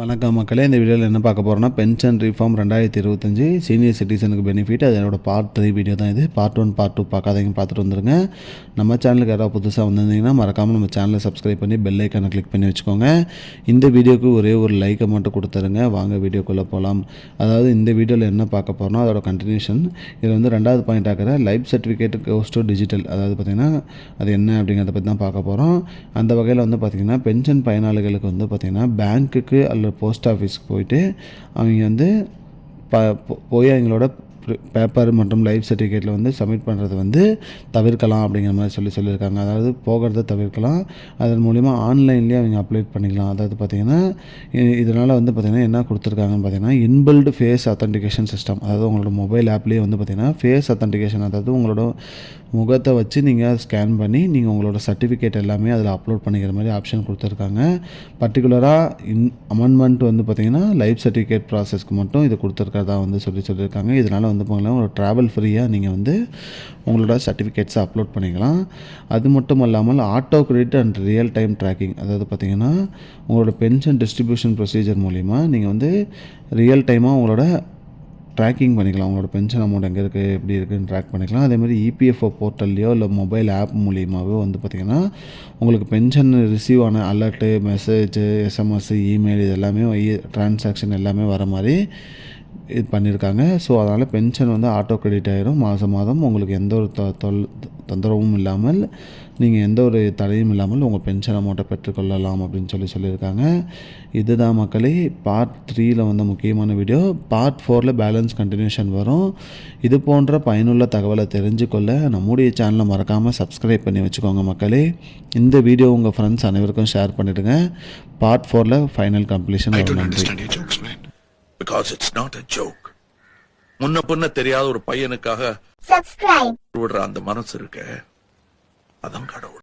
வணக்கம் மக்களே இந்த வீடியோவில் என்ன பார்க்க போகிறோன்னா பென்ஷன் ரீஃபார்ம் ரெண்டாயிரத்தி இருபத்தஞ்சி சீனியர் சிட்டிசனுக்கு பெனிஃபிட் அதனோட பார்ட் த்ரீ வீடியோ தான் இது. பார்ட் ஒன் பார்ட் டூ பார்க்காதீங்க பார்த்துட்டு வந்துருங்க. நம்ம சேனலுக்கு யாராவது புதுசாக வந்திருந்தீங்கன்னா மறக்காமல் நம்ம சேனலை சப்ஸ்கிரைப் பண்ணி பெல் ஐக்கானை கிளிக் பண்ணி வச்சுக்கோங்க. இந்த வீடியோக்கு ஒரே ஒரு லைக்கை மட்டும் கொடுத்துருங்க. வாங்க வீடியோக்குள்ளே போகலாம் அதாவது இந்த வீடியோவில் என்ன பார்க்க போகிறோம்னா அதோட கண்டினியூஷன் இதில் வந்து ரெண்டாவது point ஆக்கிற life certificate goes to digital அதாவது பார்த்திங்கன்னா அது என்ன அப்படிங்கிறத பற்றி தான் பார்க்க போகிறோம் அந்த வகையில் வந்து பார்த்திங்கன்னா பென்ஷன் பயனாளிகளுக்கு வந்து பார்த்திங்கன்னா பேங்க்குக்கு போஸ்ட் ஆஃபீஸ்க்கு போயிட்டு அவங்க வந்து ப போய் அவங்களோட பேப்பர் மற்றும் லைஃப் சர்டிஃபிகேட்டில் வந்து சப்மிட் பண்ணுறது வந்து தவிர்க்கலாம் அப்படிங்கிற மாதிரி சொல்லி சொல்லியிருக்காங்க. அதாவது போகிறத தவிர்க்கலாம். அதன் மூலிமா ஆன்லைன்லேயே அவங்க அப்ளை பண்ணிக்கலாம். அதாவது பார்த்திங்கன்னா இதனால் வந்து பார்த்திங்கன்னா என்ன கொடுத்துருக்காங்கன்னு பார்த்தீங்கன்னா இன்பில்டு ஃபேஸ் அத்தன்டிகேஷன் சிஸ்டம் அதாவது உங்களோட மொபைல் ஆப்லேயே வந்து பார்த்திங்கன்னா ஃபேஸ் அத்தன்டிகேஷன் அதாவது உங்களோட முகத்தை வச்சு நீங்கள் ஸ்கேன் பண்ணி நீங்கள் உங்களோட சர்டிஃபிகேட் எல்லாமே அதில் அப்லோட் பண்ணிக்கிற மாதிரி ஆப்ஷன் கொடுத்துருக்காங்க. பர்டிகுலராக இன் அமெண்ட்மெண்ட் வந்து பார்த்திங்கன்னா லைஃப் சர்டிஃபிகேட் ப்ராசஸ்க்கு மட்டும் இது கொடுத்துருக்கறதா வந்து சொல்லி சொல்லியிருக்காங்க. இதனால் வந்து பாருங்களேன் ஒரு ட்ராவல் ஃப்ரீயாக நீங்கள் வந்து உங்களோட சர்டிஃபிகேட்ஸை அப்லோட் பண்ணிக்கலாம். அது மட்டும் இல்லாமல் auto credit and real time tracking அதாவது பார்த்திங்கன்னா உங்களோட பென்ஷன் டிஸ்ட்ரிபியூஷன் ப்ரொசீஜர் மூலிமா நீங்கள் வந்து ரியல் டைமாக உங்களோட ட்ராக்கிங் பண்ணிக்கலாம். உங்களோட பென்ஷன் அமௌண்ட் எங்கே இருக்குது எப்படி இருக்குன்னு ட்ராக் பண்ணிக்கலாம். அதேமாதிரி இபிஎஃப்ஓ போர்ட்டல்லையோ இல்லை மொபைல் ஆப் மூலியமாகவோ வந்து பார்த்திங்கன்னா உங்களுக்கு பென்ஷன் ரிசீவ் ஆன அலர்ட்டு மெசேஜ் எஸ்எம்எஸ் இமெயில் இது எல்லாமே ட்ரான்சாக்ஷன் எல்லாமே வர மாதிரி இது பண்ணியிருக்காங்க. ஸோ அதனால் பென்ஷன் வந்து ஆட்டோ கிரெடிட் ஆயிரும். மாதம் மாதம் உங்களுக்கு எந்த ஒரு தொ தொல் தொந்தரவும் இல்லாமல் நீங்கள் எந்த ஒரு தடையும் இல்லாமல் உங்கள் பென்ஷன் அமௌண்ட்டை பெற்றுக்கொள்ளலாம் அப்படின்னு சொல்லி சொல்லியிருக்காங்க. இதுதான் மக்களே பார்ட் த்ரீயில் வந்த முக்கியமான வீடியோ பார்ட் ஃபோரில் பேலன்ஸ் கண்டினியூஷன் வரும். இது போன்ற பயனுள்ள தகவலை தெரிஞ்சுக்கொள்ள நம்முடைய சேனலை மறக்காமல் சப்ஸ்கிரைப் பண்ணி வச்சுக்கோங்க மக்களே. இந்த வீடியோ உங்கள் ஃப்ரெண்ட்ஸ் அனைவருக்கும் ஷேர் பண்ணிவிடுங்க பார்ட் ஃபோரில் ஃபைனல் கம்ப்ளீஷன் don't நன்றி. Because it's not a joke. முன்ன பின்ன தெரியாத ஒரு பையனுக்காக விடுற அந்த மனசு இருக்க அதான் கடவுள்